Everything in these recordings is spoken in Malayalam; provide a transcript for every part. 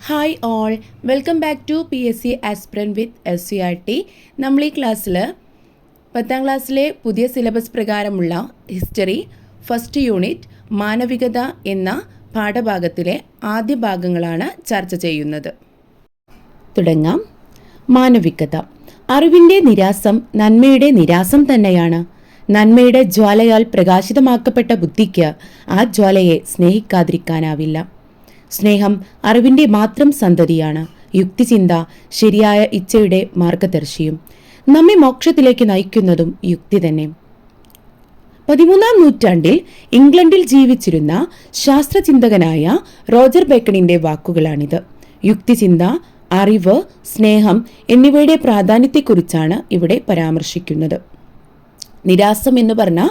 Hi all welcome back to P S C aspirant with S C R T നമ്മൾ ഈ ക്ലാസ്സിൽ പത്താം ക്ലാസ്സിലെ പുതിയ സിലബസ് പ്രകാരമുള്ള ഹിസ്റ്ററി ഫസ്റ്റ് യൂണിറ്റ് മാനവികത എന്ന പാഠഭാഗത്തിലെ ആദ്യ ഭാഗങ്ങളാണ് ചർച്ച ചെയ്യുന്നത്. തുടങ്ങാം. മാനവികത. അറിവിന്റെ നിരാസം നന്മയുടെ നിരാസം തന്നെയാണ്. നന്മയുടെ ജ്വാലയാൽ പ്രകാശിതമാക്കപ്പെട്ട ബുദ്ധിക്ക് ആ ജ്വാലയെ സ്നേഹിക്കാതിരിക്കാനാവില്ല. സ്നേഹം അറിവിന്റെ മാത്രം സന്തതിയാണ്. യുക്തിചിന്ത ശരിയായ ഇച്ഛയുടെ മാർഗദർശിയും. നമ്മെ മോക്ഷത്തിലേക്ക് നയിക്കുന്നതും യുക്തി തന്നെ. പതിമൂന്നാം നൂറ്റാണ്ടിൽ ഇംഗ്ലണ്ടിൽ ജീവിച്ചിരുന്ന ശാസ്ത്രചിന്തകനായ റോജർ ബേക്കണിന്റെ വാക്കുകളാണിത്. യുക്തിചിന്ത അറിവ് സ്നേഹം എന്നിവയുടെ പ്രാധാന്യത്തെക്കുറിച്ചാണ് ഇവിടെ പരാമർശിക്കുന്നത്. നിരാസം എന്ന് പറഞ്ഞാൽ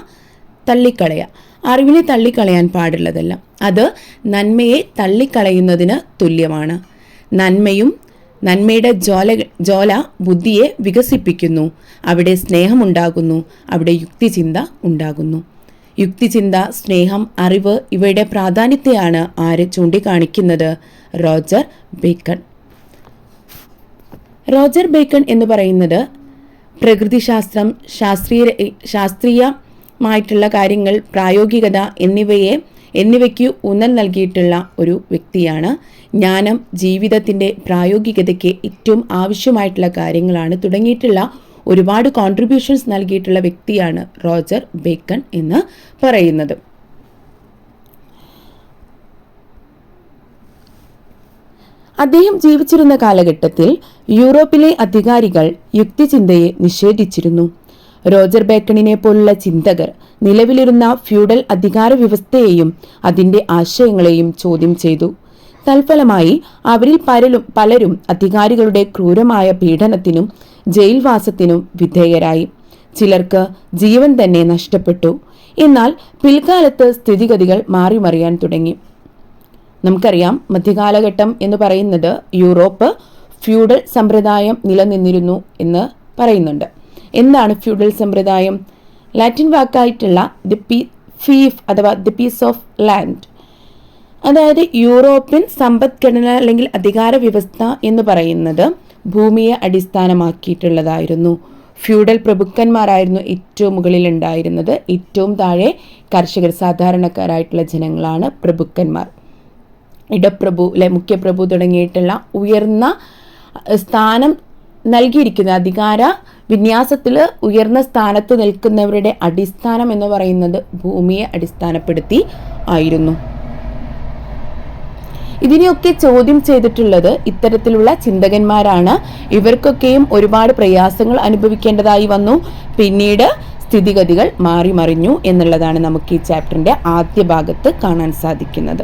തള്ളിക്കളയ. അറിവിനെ തള്ളിക്കളയാൻ പാടുള്ളതല്ല. അത് നന്മയെ തള്ളിക്കളയുന്നതിന് തുല്യമാണ്. നന്മയും നന്മയുടെ ജോല ജോല ബുദ്ധിയെ വികസിപ്പിക്കുന്നു. അവിടെ സ്നേഹമുണ്ടാകുന്നു. അവിടെ യുക്തിചിന്ത ഉണ്ടാകുന്നു. യുക്തിചിന്ത സ്നേഹം അറിവ് ഇവയുടെ പ്രാധാന്യത്തെയാണ് ആര് ചൂണ്ടിക്കാണിക്കുന്നത്? Roger bacon. റോജർ ബേക്കൺ എന്ന് പറയുന്നത് പ്രകൃതിശാസ്ത്രം ശാസ്ത്രീയ ശാസ്ത്രീയ ശാസ്ത്രീയമായിട്ടുള്ള കാര്യങ്ങൾ പ്രായോഗികത എന്നിവയെ എന്നിവയ്ക്ക് ഊന്നൽ നൽകിയിട്ടുള്ള ഒരു വ്യക്തിയാണ്. ജ്ഞാനം ജീവിതത്തിന്റെ പ്രായോഗികതയ്ക്ക് ഏറ്റവും ആവശ്യമായിട്ടുള്ള കാര്യങ്ങളാണ്. തുടങ്ങിയിട്ടുള്ള ഒരുപാട് കോൺട്രിബ്യൂഷൻസ് നൽകിയിട്ടുള്ള വ്യക്തിയാണ് റോജർ ബേക്കൺ എന്ന് പറയുന്നത്. അദ്ദേഹം ജീവിച്ചിരുന്ന കാലഘട്ടത്തിൽ യൂറോപ്പിലെ അധികാരികൾ യുക്തിചിന്തയെ നിഷേധിച്ചിരുന്നു. റോജർ ബേക്കണിനെ പോലുള്ള ചിന്തകർ നിലവിലിരുന്ന ഫ്യൂഡൽ അധികാര വ്യവസ്ഥയെയും അതിന്റെ ആശയങ്ങളെയും ചോദ്യം ചെയ്തു. തൽഫലമായി അവരിൽ പലരും പലരും അധികാരികളുടെ ക്രൂരമായ പീഡനത്തിനും ജയിൽവാസത്തിനും വിധേയരായി. ചിലർക്ക് ജീവൻ തന്നെ നഷ്ടപ്പെട്ടു. എന്നാൽ പിൽക്കാലത്ത് സ്ഥിതിഗതികൾ മാറിമറിയാൻ തുടങ്ങി. നമുക്കറിയാം മധ്യകാലഘട്ടം എന്ന് പറയുന്നത് യൂറോപ്പ് ഫ്യൂഡൽ സമ്പ്രദായം നിലനിന്നിരുന്നു എന്ന് പറയുന്നുണ്ട്. എന്താണ് ഫ്യൂഡൽ സമ്പ്രദായം? ലാറ്റിൻ വാക്കായിട്ടുള്ള ദി പി ഫീഫ് അഥവാ ദി പീസ് ഓഫ് ലാൻഡ്. അതായത് യൂറോപ്യൻ സമ്പദ്ഘടന അല്ലെങ്കിൽ അധികാര വ്യവസ്ഥ എന്ന് പറയുന്നത് ഭൂമിയെ അടിസ്ഥാനമാക്കിയിട്ടുള്ളതായിരുന്നു. ഫ്യൂഡൽ പ്രഭുക്കന്മാരായിരുന്നു ഏറ്റവും മുകളിൽ ഉണ്ടായിരുന്നത് ഏറ്റവും താഴെ കർഷകർ സാധാരണക്കാരായിട്ടുള്ള ജനങ്ങളാണ് പ്രഭുക്കന്മാർ. ഇടപ്രഭു അല്ലെ മുഖ്യപ്രഭു തുടങ്ങിയിട്ടുള്ള ഉയർന്ന സ്ഥാനം നൽകിയിരിക്കുന്ന അധികാര വിന്യാസത്തിൽ ഉയർന്ന സ്ഥാനത്ത് നിൽക്കുന്നവരുടെ അടിസ്ഥാനം എന്ന് പറയുന്നത് ഭൂമിയെ അടിസ്ഥാനപ്പെടുത്തി ആയിരുന്നു. ഇതിനെയൊക്കെ ചോദ്യം ചെയ്തിട്ടുള്ളത് ഇത്തരത്തിലുള്ള ചിന്തകന്മാരാണ്. ഇവർക്കൊക്കെയും ഒരുപാട് പ്രയാസങ്ങൾ അനുഭവിക്കേണ്ടതായി വന്നു. പിന്നീട് സ്ഥിതിഗതികൾ മാറി മറിഞ്ഞു എന്നുള്ളതാണ് നമുക്ക് ഈ ചാപ്റ്ററിന്റെ ആദ്യ ഭാഗത്ത് കാണാൻ സാധിക്കുന്നത്.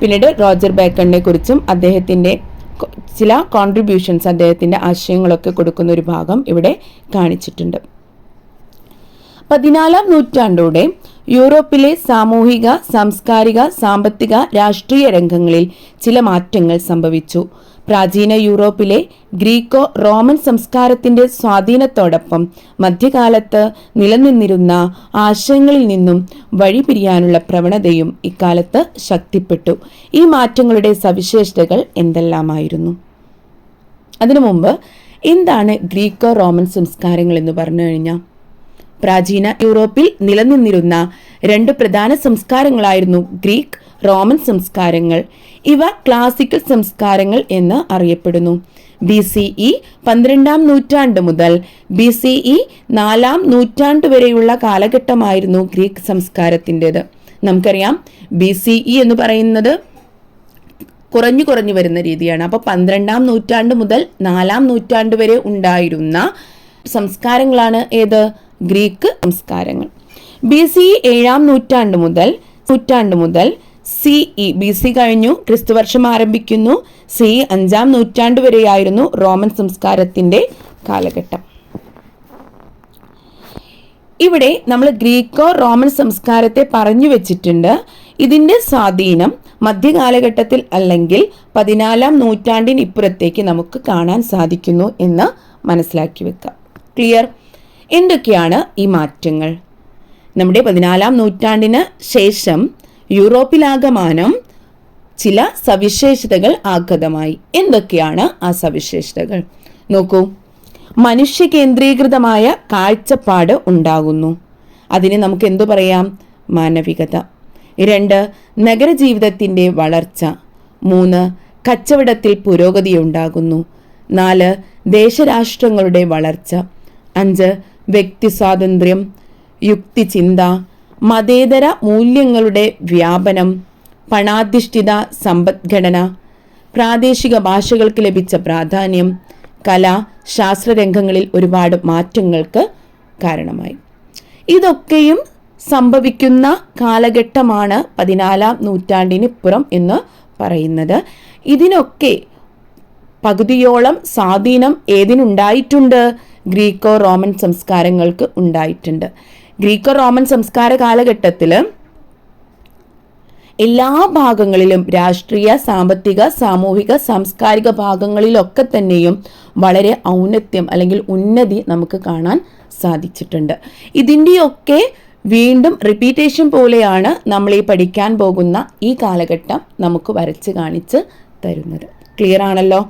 പിന്നീട് റോജർ ബേക്കണിനെ കുറിച്ചും അദ്ദേഹത്തിന്റെ ചില കോൺട്രിബ്യൂഷൻസ് അദ്ദേഹത്തിന്റെ ആശയങ്ങളൊക്കെ കൊടുക്കുന്ന ഒരു ഭാഗം ഇവിടെ കാണിച്ചിട്ടുണ്ട്. പതിനാലാം നൂറ്റാണ്ടോടെ യൂറോപ്പിലെ സാമൂഹിക സാംസ്കാരിക സാമ്പത്തിക രാഷ്ട്രീയ രംഗങ്ങളിൽ ചില മാറ്റങ്ങൾ സംഭവിച്ചു. പ്രാചീന യൂറോപ്പിലെ ഗ്രീക്കോ റോമൻ സംസ്കാരത്തിന്റെ സ്വാധീനത്തോടൊപ്പം മധ്യകാലത്ത് നിലനിന്നിരുന്ന ആശയങ്ങളിൽ നിന്നും വഴിപിരിയാനുള്ള പ്രവണതയും ഇക്കാലത്ത് ശക്തിപ്പെട്ടു. ഈ മാറ്റങ്ങളുടെ സവിശേഷതകൾ എന്തെല്ലാമായിരുന്നു? അതിനു മുമ്പ് എന്താണ് ഗ്രീക്കോ റോമൻ സംസ്കാരങ്ങൾ എന്ന് പറഞ്ഞു കഴിഞ്ഞാൽ? പ്രാചീന യൂറോപ്പിൽ നിലനിന്നിരുന്ന രണ്ട് പ്രധാന സംസ്കാരങ്ങളായിരുന്നു ഗ്രീക്ക് റോമൻ സംസ്കാരങ്ങൾ. ഇവ ക്ലാസിക്കൽ സംസ്കാരങ്ങൾ എന്ന് അറിയപ്പെടുന്നു. ബി സി ഇ പന്ത്രണ്ടാം നൂറ്റാണ്ട് മുതൽ ബി സി ഇ നാലാം നൂറ്റാണ്ട് വരെയുള്ള കാലഘട്ടമായിരുന്നു ഗ്രീക്ക് സംസ്കാരത്തിന്റെത്. നമുക്കറിയാം ബി സി ഇ എന്ന് പറയുന്നത് കുറഞ്ഞു കുറഞ്ഞു വരുന്ന രീതിയാണ്. അപ്പോൾ പന്ത്രണ്ടാം നൂറ്റാണ്ട് മുതൽ നാലാം നൂറ്റാണ്ട് വരെ ഉണ്ടായിരുന്ന സംസ്കാരങ്ങളാണ് ഏത്? ഗ്രീക്ക് സംസ്കാരങ്ങൾ. ബി സി ഇ ഏഴാം നൂറ്റാണ്ട് മുതൽ നൂറ്റാണ്ട് മുതൽ സി ഇ ബി സി കഴിഞ്ഞു. ക്രിസ്തുവർഷം ആരംഭിക്കുന്നു. സി അഞ്ചാം നൂറ്റാണ്ട് വരെയായിരുന്നു റോമൻ സംസ്കാരത്തിന്റെ കാലഘട്ടം. ഇവിടെ നമ്മൾ ഗ്രീക്കോ റോമൻ സംസ്കാരത്തെ പറഞ്ഞു വെച്ചിട്ടുണ്ട്. ഇതിന്റെ സ്വാധീനം മധ്യകാലഘട്ടത്തിൽ അല്ലെങ്കിൽ പതിനാലാം നൂറ്റാണ്ടിന് ഇപ്പുറത്തേക്ക് നമുക്ക് കാണാൻ സാധിക്കുന്നു എന്ന് മനസ്സിലാക്കി വെക്കാം. ക്ലിയർ? എന്തൊക്കെയാണ് ഈ മാറ്റങ്ങൾ? നമ്മുടെ പതിനാലാം നൂറ്റാണ്ടിന് ശേഷം യൂറോപ്പിലാകമാനം ചില സവിശേഷതകൾ ആഗതമായി. എന്തൊക്കെയാണ് ആ സവിശേഷതകൾ? നോക്കൂ. മനുഷ്യ കേന്ദ്രീകൃതമായ കാഴ്ചപ്പാട് ഉണ്ടാകുന്നു. അതിന് നമുക്ക് എന്തു പറയാം? മാനവികത. രണ്ട് നഗരജീവിതത്തിന്റെ വളർച്ച. മൂന്ന് കച്ചവടത്തിൽ പുരോഗതി ഉണ്ടാകുന്നു. നാല് ദേശരാഷ്ട്രങ്ങളുടെ വളർച്ച. അഞ്ച് വ്യക്തി സ്വാതന്ത്ര്യം യുക്തിചിന്ത മതേതര മൂല്യങ്ങളുടെ വ്യാപനം പണാധിഷ്ഠിത സമ്പദ്ഘടന പ്രാദേശിക ഭാഷകൾക്ക് ലഭിച്ച പ്രാധാന്യം കല ശാസ്ത്രരംഗങ്ങളിൽ ഒരുപാട് മാറ്റങ്ങൾക്ക് കാരണമായി. ഇതൊക്കെയും സംഭവിക്കുന്ന കാലഘട്ടമാണ് പതിനാലാം നൂറ്റാണ്ടിന് പുറം എന്ന് പറയുന്നത്. ഇതിനൊക്കെ പകുതിയോളം സ്വാധീനം ഏതിനുണ്ടായിട്ടുണ്ട്? ഗ്രീക്കോ റോമൻ സംസ്കാരങ്ങൾക്ക് ഉണ്ടായിട്ടുണ്ട്. ഗ്രീക്കോ റോമൻ സംസ്കാര കാലഘട്ടത്തിൽ എല്ലാ ഭാഗങ്ങളിലും രാഷ്ട്രീയ സാമ്പത്തിക സാമൂഹിക സാംസ്കാരിക ഭാഗങ്ങളിലൊക്കെ തന്നെയും വളരെ ഔന്നത്യം അല്ലെങ്കിൽ ഉന്നതി നമുക്ക് കാണാൻ സാധിച്ചിട്ടുണ്ട്. ഇതിന്റെയൊക്കെ വീണ്ടും റിപ്പീറ്റേഷൻ പോലെയാണ് നമ്മൾ ഈ പഠിക്കാൻ പോകുന്ന ഈ കാലഘട്ടം നമുക്ക് വരച്ച് കാണിച്ച് തരുന്നത്. ക്ലിയർ ആണല്ലോ?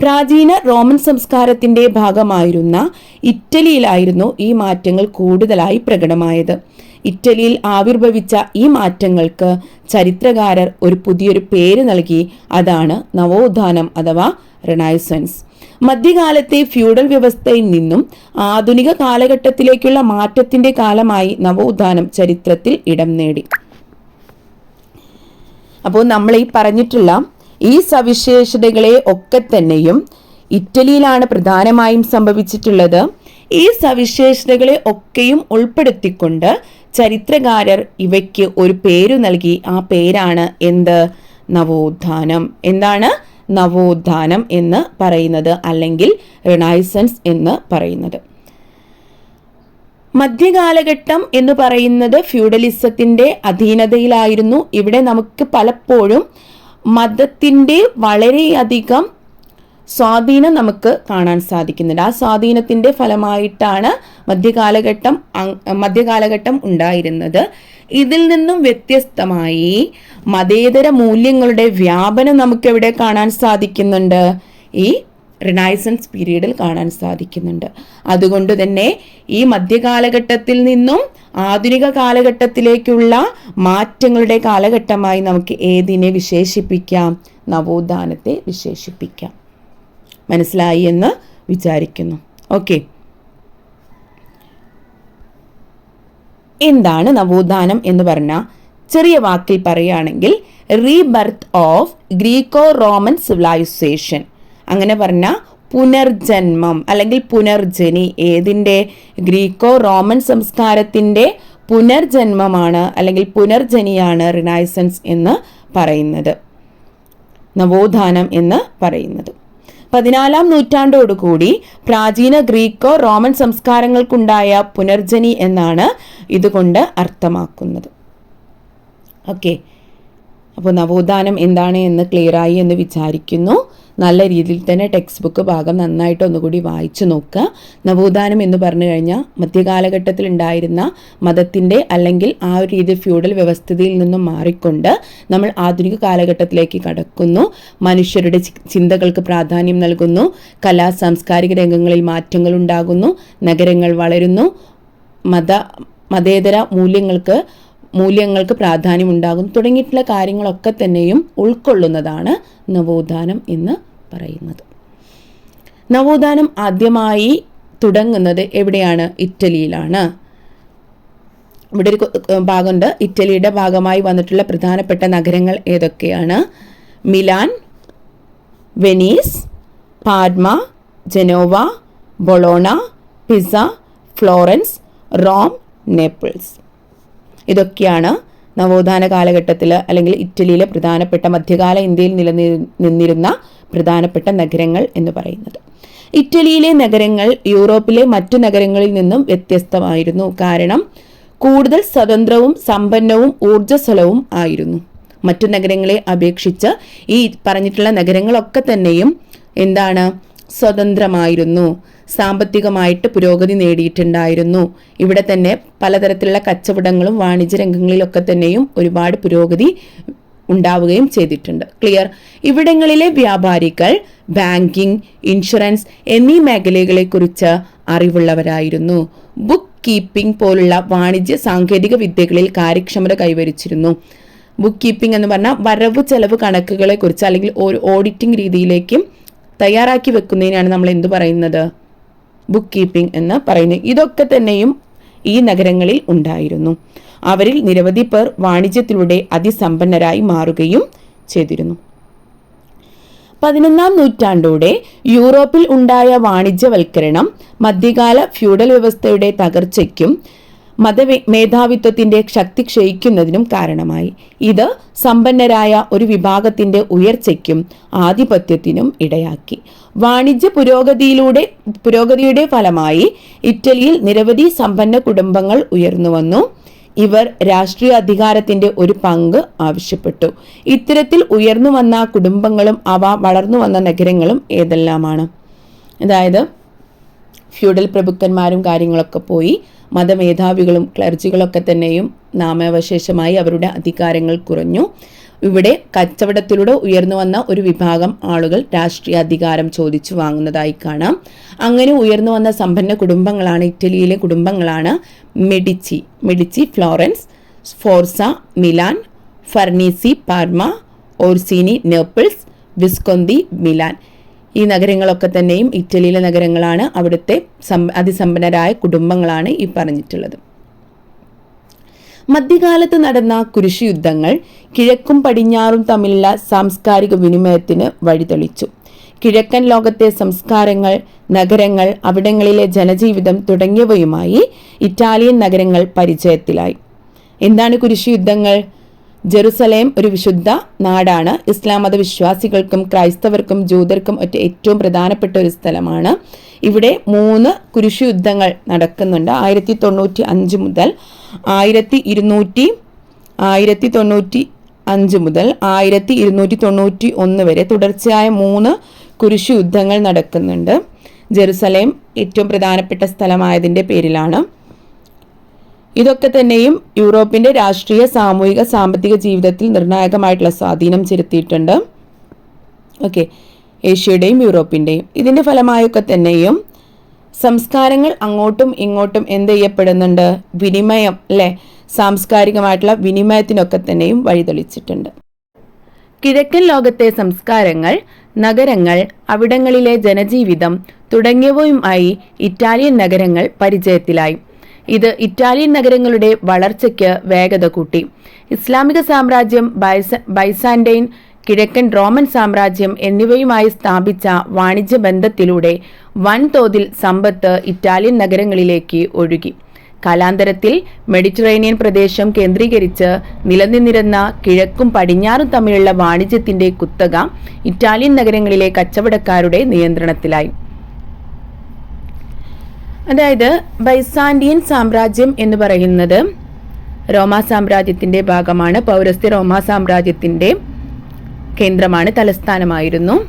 പ്രാചീന റോമൻ സംസ്കാരത്തിന്റെ ഭാഗമായിരുന്ന ഇറ്റലിയിലായിരുന്നു ഈ മാറ്റങ്ങൾ കൂടുതലായി പ്രകടമായത്. ഇറ്റലിയിൽ ആവിർഭവിച്ച ഈ മാറ്റങ്ങൾക്ക് ചരിത്രകാരർ ഒരു പുതിയൊരു പേര് നൽകി. അതാണ് നവോത്ഥാനം അഥവാ റിനൈസൻസ്. മധ്യകാലത്തെ ഫ്യൂഡൽ വ്യവസ്ഥയിൽ നിന്നും ആധുനിക കാലഘട്ടത്തിലേക്കുള്ള മാറ്റത്തിന്റെ കാലമായി നവോത്ഥാനം ചരിത്രത്തിൽ ഇടം നേടി. അപ്പോൾ നമ്മൾ ഈ പറഞ്ഞിട്ടുള്ള ഈ സവിശേഷതകളെ ഒക്കെ തന്നെയും ഇറ്റലിയിലാണ് പ്രധാനമായും സംഭവിച്ചിട്ടുള്ളത്. ഈ സവിശേഷതകളെ ഒക്കെയും ഉൾപ്പെടുത്തിക്കൊണ്ട് ചരിത്രകാരർ ഇവയ്ക്ക് ഒരു പേരു നൽകി. ആ പേരാണ് എന്ത്? നവോത്ഥാനം. എന്താണ്? നവോത്ഥാനം എന്ന് പറയുന്നത് അല്ലെങ്കിൽ റിണൈസൻസ് എന്ന് പറയുന്നത്. മധ്യകാലഘട്ടം എന്ന് പറയുന്നത് ഫ്യൂഡലിസത്തിന്റെ അധീനതയിലായിരുന്നു. ഇവിടെ നമുക്ക് പലപ്പോഴും മതത്തിന്റെ വളരെയധികം സ്വാധീനം നമുക്ക് കാണാൻ സാധിക്കുന്നുണ്ട്. ആ സ്വാധീനത്തിന്റെ ഫലമായിട്ടാണ് മധ്യകാലഘട്ടം മധ്യകാലഘട്ടം ഉണ്ടായിരുന്നത്. ഇതിൽ നിന്നും വ്യത്യസ്തമായി മതേതര മൂല്യങ്ങളുടെ വ്യാപനം നമുക്ക് എവിടെ കാണാൻ സാധിക്കുന്നുണ്ട്. ഈ റിനൈസൻസ് പീരീഡിൽ കാണാൻ സാധിക്കുന്നുണ്ട്. അതുകൊണ്ട് തന്നെ ഈ മധ്യകാലഘട്ടത്തിൽ നിന്നും ആധുനിക കാലഘട്ടത്തിലേക്കുള്ള മാറ്റങ്ങളുടെ കാലഘട്ടമായി നമുക്ക് ഏതിനെ വിശേഷിപ്പിക്കാം? നവോത്ഥാനത്തെ വിശേഷിപ്പിക്കാം. മനസ്സിലായി എന്ന് വിചാരിക്കുന്നു. ഓക്കെ. എന്താണ് നവോത്ഥാനം എന്ന് പറഞ്ഞാൽ ചെറിയ വാക്കിൽ പറയുകയാണെങ്കിൽ rebirth of Greco Roman civilisation അങ്ങനെ പറഞ്ഞ പുനർജന്മം അല്ലെങ്കിൽ പുനർജനി ഏതിന്റെ? ഗ്രീക്കോ റോമൻ സംസ്കാരത്തിന്റെ പുനർജന്മമാണ് അല്ലെങ്കിൽ പുനർജനിയാണ് റിനൈസൻസ് എന്ന് പറയുന്നത്. നവോത്ഥാനം എന്ന് പറയുന്നത്. പതിനാലാം നൂറ്റാണ്ടോടുകൂടി പ്രാചീന ഗ്രീക്കോ റോമൻ സംസ്കാരങ്ങൾക്കുണ്ടായ പുനർജനി എന്നാണ് ഇതുകൊണ്ട് അർത്ഥമാക്കുന്നത്. ഓക്കെ. അപ്പോൾ നവോത്ഥാനം എന്താണ് എന്ന് ക്ലിയറായി എന്ന് വിചാരിക്കുന്നു. നല്ല രീതിയിൽ തന്നെ ടെക്സ്റ്റ് ബുക്ക് ഭാഗം നന്നായിട്ട് ഒന്നുകൂടി വായിച്ചു നോക്കുക. നവോത്ഥാനം എന്ന് പറഞ്ഞു കഴിഞ്ഞാൽ മധ്യകാലഘട്ടത്തിൽ ഉണ്ടായിരുന്ന മതത്തിന്റെ അല്ലെങ്കിൽ ആ ഒരു രീതി ഫ്യൂഡൽ വ്യവസ്ഥയിൽ നിന്നും മാറിക്കൊണ്ട് നമ്മൾ ആധുനിക കാലഘട്ടത്തിലേക്ക് കടക്കുന്നു. മനുഷ്യരുടെ ചിന്തകൾക്ക് പ്രാധാന്യം നൽകുന്നു. കലാ സാംസ്കാരിക രംഗങ്ങളിൽ മാറ്റങ്ങൾ ഉണ്ടാകുന്നു. നഗരങ്ങൾ വളരുന്നു. മത മതേതര മൂല്യങ്ങൾക്ക് മൂല്യങ്ങൾക്ക് പ്രാധാന്യം ഉണ്ടാകും തുടങ്ങിയിട്ടുള്ള കാര്യങ്ങളൊക്കെ തന്നെയും ഉൾക്കൊള്ളുന്നതാണ് നവോത്ഥാനം എന്ന് പറയുന്നത്. നവോത്ഥാനം ആദ്യമായി തുടങ്ങുന്നത് എവിടെയാണ്? ഇറ്റലിയിലാണ്. ഇവിടെ ഒരു ഭാഗമുണ്ട്. ഇറ്റലിയുടെ ഭാഗമായി വന്നിട്ടുള്ള പ്രധാനപ്പെട്ട നഗരങ്ങൾ ഏതൊക്കെയാണ്? Milan Venice Padua Genoa Bologna Pisa Florence Rome Naples. ഇതൊക്കെയാണ് നവോത്ഥാന കാലഘട്ടത്തിൽ അല്ലെങ്കിൽ ഇറ്റലിയിലെ പ്രധാനപ്പെട്ട മധ്യകാല ഇന്ത്യയിൽ നിലനിന്നിരുന്ന പ്രധാനപ്പെട്ട നഗരങ്ങൾ എന്ന് പറയുന്നത്. ഇറ്റലിയിലെ നഗരങ്ങൾ യൂറോപ്പിലെ മറ്റു നഗരങ്ങളിൽ നിന്നും വ്യത്യസ്തമായിരുന്നു. കാരണം കൂടുതൽ സ്വതന്ത്രവും സമ്പന്നവും ഊർജസ്വലവും ആയിരുന്നു. മറ്റു നഗരങ്ങളെ അപേക്ഷിച്ച് ഈ പറഞ്ഞിട്ടുള്ള നഗരങ്ങളൊക്കെ തന്നെയും എന്താണ്? സ്വതന്ത്രമായിരുന്നു. സാമ്പത്തികമായിട്ട് പുരോഗതി നേടിയിട്ടുണ്ടായിരുന്നു. ഇവിടെ തന്നെ പലതരത്തിലുള്ള കച്ചവടങ്ങളും വാണിജ്യ രംഗങ്ങളിലൊക്കെ തന്നെയും ഒരുപാട് പുരോഗതി ഉണ്ടാവുകയും ചെയ്തിട്ടുണ്ട്. ക്ലിയർ ഇവിടങ്ങളിലെ വ്യാപാരികൾ ബാങ്കിംഗ് ഇൻഷുറൻസ് എന്നീ മേഖലകളെക്കുറിച്ച് അറിവുള്ളവരായിരുന്നു. ബുക്ക് കീപ്പിംഗ് പോലുള്ള വാണിജ്യ സാങ്കേതിക വിദ്യകളിൽ കാര്യക്ഷമത കൈവരിച്ചിരുന്നു. ബുക്ക് കീപ്പിംഗ് എന്ന് പറഞ്ഞാൽ വരവ് ചെലവ് കണക്കുകളെ കുറിച്ച് അല്ലെങ്കിൽ ഒരു ഓഡിറ്റിംഗ് രീതിയിലേക്കും തയ്യാറാക്കി വെക്കുന്നതിനാണ് നമ്മൾ എന്തു പറയുന്നത്? ബുക്ക് കീപ്പിംഗ് എന്ന് പറയുന്നത് ഇതൊക്കെ തന്നെയും ഈ നഗരങ്ങളിൽ ഉണ്ടായിരുന്നു. അവരിൽ നിരവധി പേർ വാണിജ്യത്തിലൂടെ അതിസമ്പന്നരായി മാറുകയും ചെയ്തിരുന്നു. പതിനൊന്നാം നൂറ്റാണ്ടോടെ യൂറോപ്പിൽ ഉണ്ടായ വാണിജ്യവൽക്കരണം മധ്യകാല ഫ്യൂഡൽ വ്യവസ്ഥയുടെ തകർച്ചയ്ക്കും മത മേധാവിത്വത്തിന്റെ ശക്തി ക്ഷയിക്കുന്നതിനും കാരണമായി. ഇത് സമ്പന്നരായ ഒരു വിഭാഗത്തിന്റെ ഉയർച്ചയ്ക്കും ആധിപത്യത്തിനും ഇടയാക്കി. വാണിജ്യ പുരോഗതിയിലൂടെ പുരോഗതിയുടെ ഫലമായി ഇറ്റലിയിൽ നിരവധി സമ്പന്ന കുടുംബങ്ങൾ ഉയർന്നു വന്നു. ഇവർ രാഷ്ട്രീയ അധികാരത്തിന്റെ ഒരു പങ്ക് ആവശ്യപ്പെട്ടു. ഇത്തരത്തിൽ ഉയർന്നു വന്ന കുടുംബങ്ങളും അവ വളർന്നു വന്ന നഗരങ്ങളും ഏതെല്ലാമാണ്? അതായത് ഫ്യൂഡൽ പ്രഭുക്കന്മാരും കാര്യങ്ങളൊക്കെ പോയി മതമേധാവികളും ക്ലർജികളൊക്കെ തന്നെയും നാമാവശേഷമായി അവരുടെ അധികാരങ്ങൾ കുറഞ്ഞു. ഇവിടെ കച്ചവടത്തിലൂടെ ഉയർന്നു വന്ന ഒരു വിഭാഗം ആളുകൾ രാഷ്ട്രീയ അധികാരം ചോദിച്ചു വാങ്ങുന്നതായി കാണാം. അങ്ങനെ ഉയർന്നു വന്ന സമ്പന്ന കുടുംബങ്ങളാണ് ഇറ്റലിയിലെ കുടുംബങ്ങളാണ് Medici Medici Florence Sforza Milan Farnese Parma Orsini Naples Visconti Milan. ഈ നഗരങ്ങളൊക്കെ തന്നെയും ഇറ്റലിയിലെ നഗരങ്ങളാണ് അവിടുത്തെ അതിസമ്പന്നരായ കുടുംബങ്ങളാണ് ഈ പറഞ്ഞിട്ടുള്ളത്. മധ്യകാലത്ത് നടന്ന കുരിശു യുദ്ധങ്ങൾ കിഴക്കും പടിഞ്ഞാറും തമ്മിലുള്ള സാംസ്കാരിക വിനിമയത്തിന് വഴിതെളിച്ചു. കിഴക്കൻ ലോകത്തെ സംസ്കാരങ്ങൾ നഗരങ്ങൾ അവിടങ്ങളിലെ ജനജീവിതം തുടങ്ങിയവയുമായി ഇറ്റാലിയൻ നഗരങ്ങൾ പരിചയത്തിലായി. എന്താണ് കുരിശുയുദ്ധങ്ങൾ? ജെറുസലേം ഒരു വിശുദ്ധ നാടാണ്. ഇസ്ലാം മത വിശ്വാസികൾക്കും ക്രൈസ്തവർക്കും ജൂതർക്കും ഒറ്റ ഏറ്റവും പ്രധാനപ്പെട്ട ഒരു സ്ഥലമാണ്. ഇവിടെ മൂന്ന് കുരിശു യുദ്ധങ്ങൾ നടക്കുന്നുണ്ട്. ആയിരത്തി തൊണ്ണൂറ്റി അഞ്ച് മുതൽ ആയിരത്തി ഇരുന്നൂറ്റി ആയിരത്തി തൊണ്ണൂറ്റി അഞ്ച് മുതൽ ആയിരത്തി ഇരുന്നൂറ്റി തൊണ്ണൂറ്റി ഒന്ന് വരെ തുടർച്ചയായ മൂന്ന് കുരിശു യുദ്ധങ്ങൾ നടക്കുന്നുണ്ട്. ജെറുസലേം ഏറ്റവും പ്രധാനപ്പെട്ട സ്ഥലമായതിന്റെ പേരിലാണ്. ഇതൊക്കെ തന്നെയും യൂറോപ്പിന്റെ രാഷ്ട്രീയ സാമൂഹിക സാമ്പത്തിക ജീവിതത്തിൽ നിർണായകമായിട്ടുള്ള സ്വാധീനം ചെലുത്തിയിട്ടുണ്ട്. ഓക്കെ. ഏഷ്യയുടെയും യൂറോപ്പിന്റെയും ഇതിന്റെ ഫലമായൊക്കെ തന്നെയും സംസ്കാരങ്ങൾ അങ്ങോട്ടും ഇങ്ങോട്ടും എന്ത് ചെയ്യപ്പെടുന്നുണ്ട്? വിനിമയം അല്ലേ? സാംസ്കാരികമായിട്ടുള്ള വിനിമയത്തിനൊക്കെ തന്നെയും വഴിതെളിച്ചിട്ടുണ്ട്. കിഴക്കൻ ലോകത്തെ സംസ്കാരങ്ങൾ നഗരങ്ങൾ അവിടങ്ങളിലെ ജനജീവിതം തുടങ്ങിയവയുമായി ഇറ്റാലിയൻ നഗരങ്ങൾ പരിചയത്തിലായി. ഇത് ഇറ്റാലിയൻ നഗരങ്ങളുടെ വളർച്ചയ്ക്ക് വേഗത കൂട്ടി. ഇസ്ലാമിക സാമ്രാജ്യം ബൈസ ബൈസാൻഡൈൻ കിഴക്കൻ റോമൻ സാമ്രാജ്യം എന്നിവയുമായി സ്ഥാപിച്ച വാണിജ്യ ബന്ധത്തിലൂടെ വൻതോതിൽ സമ്പത്ത് ഇറ്റാലിയൻ നഗരങ്ങളിലേക്ക് ഒഴുകി. കാലാന്തരത്തിൽ മെഡിറ്ററേനിയൻ പ്രദേശം കേന്ദ്രീകരിച്ച് നിലനിന്നിരുന്ന കിഴക്കും പടിഞ്ഞാറും തമ്മിലുള്ള വാണിജ്യത്തിന്റെ കുത്തക ഇറ്റാലിയൻ നഗരങ്ങളിലെ കച്ചവടക്കാരുടെ നിയന്ത്രണത്തിലായി. അതായത് ബൈസാൻഡിയൻ സാമ്രാജ്യം എന്ന് പറയുന്നത് റോമാ സാമ്രാജ്യത്തിന്റെ ഭാഗമാണ്. പൗരസ്ത്യ റോമാ സാമ്രാജ്യത്തിന്റെ കേന്ദ്രമാണ് തലസ്ഥാനമായിരുന്നു.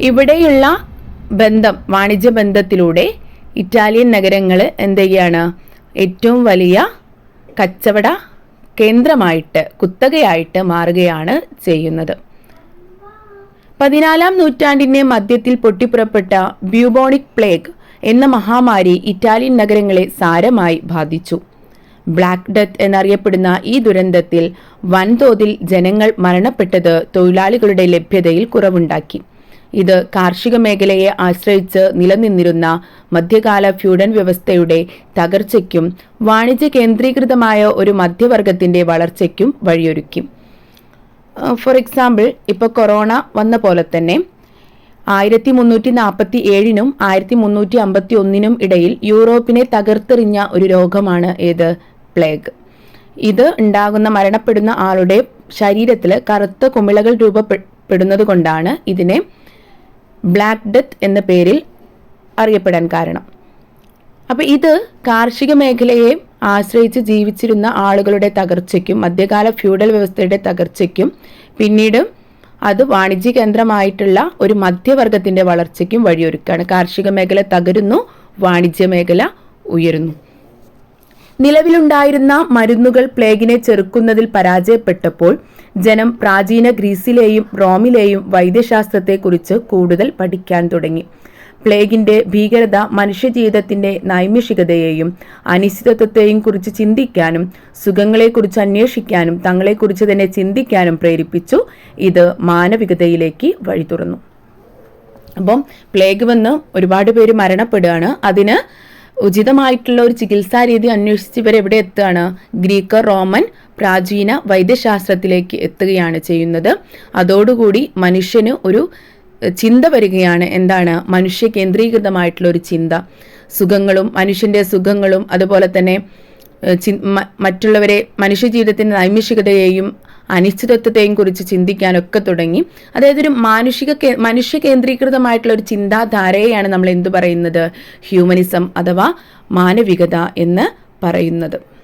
ഇവിടെയുള്ള ബന്ധം വാണിജ്യ ബന്ധത്തിലൂടെ ഇറ്റാലിയൻ നഗരങ്ങൾ എന്ത് ചെയ്യാണ്? ഏറ്റവും വലിയ കച്ചവട കേന്ദ്രമായിട്ട് കുത്തകയായിട്ട് മാറുകയാണ് ചെയ്യുന്നത്. പതിനാലാം നൂറ്റാണ്ടിന്റെ മധ്യത്തിൽ പൊട്ടിപ്പുറപ്പെട്ട ബ്യൂബോണിക് പ്ലേഗ് എന്ന മഹാമാരി ഇറ്റാലിയൻ നഗരങ്ങളെ സാരമായി ബാധിച്ചു. ബ്ലാക്ക് ഡെത്ത് എന്നറിയപ്പെടുന്ന ഈ ദുരന്തത്തിൽ വൻതോതിൽ ജനങ്ങൾ മരണപ്പെട്ടത് തൊഴിലാളികളുടെ ലഭ്യതയിൽ കുറവുണ്ടാക്കി. ഇത് കാർഷിക മേഖലയെ ആശ്രയിച്ച് നിലനിന്നിരുന്ന മധ്യകാല ഫ്യൂഡൻ വ്യവസ്ഥയുടെ തകർച്ചയ്ക്കും വാണിജ്യ കേന്ദ്രീകൃതമായ ഒരു മധ്യവർഗത്തിന്റെ വളർച്ചയ്ക്കും വഴിയൊരുക്കി. ഫോർ എക്സാമ്പിൾ ഇപ്പോൾ കൊറോണ വന്ന പോലെ തന്നെ ആയിരത്തി മുന്നൂറ്റി നാൽപ്പത്തി ഏഴിനും ആയിരത്തി മുന്നൂറ്റി അമ്പത്തി ഒന്നിനും ഇടയിൽ യൂറോപ്പിനെ തകർത്തെറിഞ്ഞ ഒരു രോഗമാണ് ഏത്? പ്ലേഗ്. ഇത് ഉണ്ടാകുന്ന മരണപ്പെടുന്ന ആളുടെ ശരീരത്തിൽ കറുത്ത കുമിളകൾ രൂപപ്പെടുന്നത് കൊണ്ടാണ് ഇതിനെ ബ്ലാക്ക് ഡെത്ത് എന്ന പേരിൽ അറിയപ്പെടാൻ കാരണം. അപ്പോൾ ഇത് കാർഷിക മേഖലയെ ആശ്രയിച്ച് ജീവിച്ചിരുന്ന ആളുകളുടെ തകർച്ചയ്ക്കും മധ്യകാല ഫ്യൂഡൽ വ്യവസ്ഥയുടെ തകർച്ചയ്ക്കും പിന്നീട് അത് വാണിജ്യ കേന്ദ്രമായിട്ടുള്ള ഒരു മധ്യവർഗത്തിന്റെ വളർച്ചയ്ക്കും വഴിയൊരുക്കുകയാണ് കാർഷിക മേഖല തകരുന്നു വാണിജ്യ മേഖല ഉയരുന്നു. നിലവിലുണ്ടായിരുന്ന മരുന്നുകൾ പ്ലേഗിനെ ചെറുക്കുന്നതിൽ പരാജയപ്പെട്ടപ്പോൾ ജനം പ്രാചീന ഗ്രീസിലെയും റോമിലെയും വൈദ്യശാസ്ത്രത്തെക്കുറിച്ച് കൂടുതൽ പഠിക്കാൻ തുടങ്ങി. പ്ലേഗിന്റെ ഭീകരത മനുഷ്യജീവിതത്തിന്റെ നൈമിഷികതയെയും അനിശ്ചിതത്വത്തെയും കുറിച്ച് ചിന്തിക്കാനും സുഖങ്ങളെക്കുറിച്ച് അന്വേഷിക്കാനും തങ്ങളെക്കുറിച്ച് തന്നെ ചിന്തിക്കാനും പ്രേരിപ്പിച്ചു. ഇത് മാനവികതയിലേക്ക് വഴി തുറന്നു. അപ്പം പ്ലേഗ് വന്ന് ഒരുപാട് പേര് മരണപ്പെടുകയാണ്. അതിന് ഉചിതമായിട്ടുള്ള ഒരു ചികിത്സാ രീതി അന്വേഷിച്ച് ഇവർ എവിടെ എത്തുകയാണ്? ഗ്രീക്ക് റോമൻ പ്രാചീന വൈദ്യശാസ്ത്രത്തിലേക്ക് എത്തുകയാണ് ചെയ്യുന്നത്. അതോടുകൂടി മനുഷ്യന് ഒരു ചിന്ത വരികയാണ്. എന്താണ്? മനുഷ്യ കേന്ദ്രീകൃതമായിട്ടുള്ള ഒരു ചിന്ത. സുഖങ്ങളും മനുഷ്യന്റെ സുഖങ്ങളും അതുപോലെ തന്നെ മറ്റുള്ളവരെ മനുഷ്യജീവിതത്തിന്റെ നൈമിഷികതയെയും അനിശ്ചിതത്വത്തെയും കുറിച്ച് ചിന്തിക്കാനൊക്കെ തുടങ്ങി. അതായത് ഒരു മാനുഷിക മനുഷ്യ കേന്ദ്രീകൃതമായിട്ടുള്ള ഒരു ചിന്താധാരയെയാണ് നമ്മൾ എന്തു പറയുന്നത്? ഹ്യൂമനിസം അഥവാ മാനവികത എന്ന് പറയുന്നത്.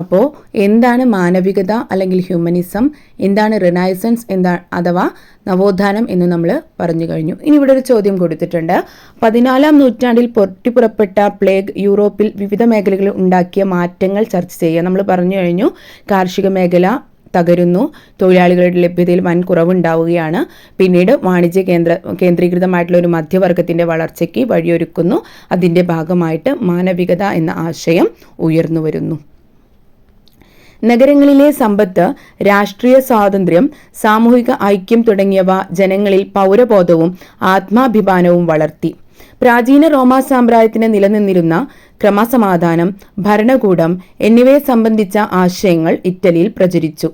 അപ്പോൾ എന്താണ് മാനവികത അല്ലെങ്കിൽ ഹ്യൂമനിസം? എന്താണ് റിനൈസൻസ് എന്താ അഥവാ നവോത്ഥാനം എന്ന് നമ്മൾ പറഞ്ഞു കഴിഞ്ഞു. ഇനി ഇവിടെ ഒരു ചോദ്യം കൊടുത്തിട്ടുണ്ട്. പതിനാലാം നൂറ്റാണ്ടിൽ പൊട്ടിപ്പുറപ്പെട്ട പ്ലേഗ് യൂറോപ്പിൽ വിവിധ മേഖലകളിൽ ഉണ്ടാക്കിയ മാറ്റങ്ങൾ ചർച്ച ചെയ്യുക. നമ്മൾ പറഞ്ഞു കഴിഞ്ഞു കാർഷിക മേഖല തകരുന്നു തൊഴിലാളികളുടെ ലഭ്യതയിൽ വൻ കുറവുണ്ടാവുകയാണ്. പിന്നീട് വാണിജ്യ കേന്ദ്ര കേന്ദ്രീകൃതമായിട്ടുള്ള ഒരു മധ്യവർഗത്തിന്റെ വളർച്ചയ്ക്ക് വഴിയൊരുക്കുന്നു. അതിന്റെ ഭാഗമായിട്ട് മാനവികത എന്ന ആശയം ഉയർന്നു വരുന്നു. നഗരങ്ങളിലെ സമ്പത്ത് രാഷ്ട്രീയ സ്വാതന്ത്ര്യം സാമൂഹിക ഐക്യം തുടങ്ങിയവ ജനങ്ങളിൽ പൗരബോധവും ആത്മാഭിമാനവും വളർത്തി. പ്രാചീന റോമാ സാമ്രാജ്യത്തിന് നിലനിന്നിരുന്ന ക്രമസമാധാനം ഭരണകൂടം എന്നിവയെ സംബന്ധിച്ച ആശയങ്ങൾ ഇറ്റലിയിൽ പ്രചരിച്ചു.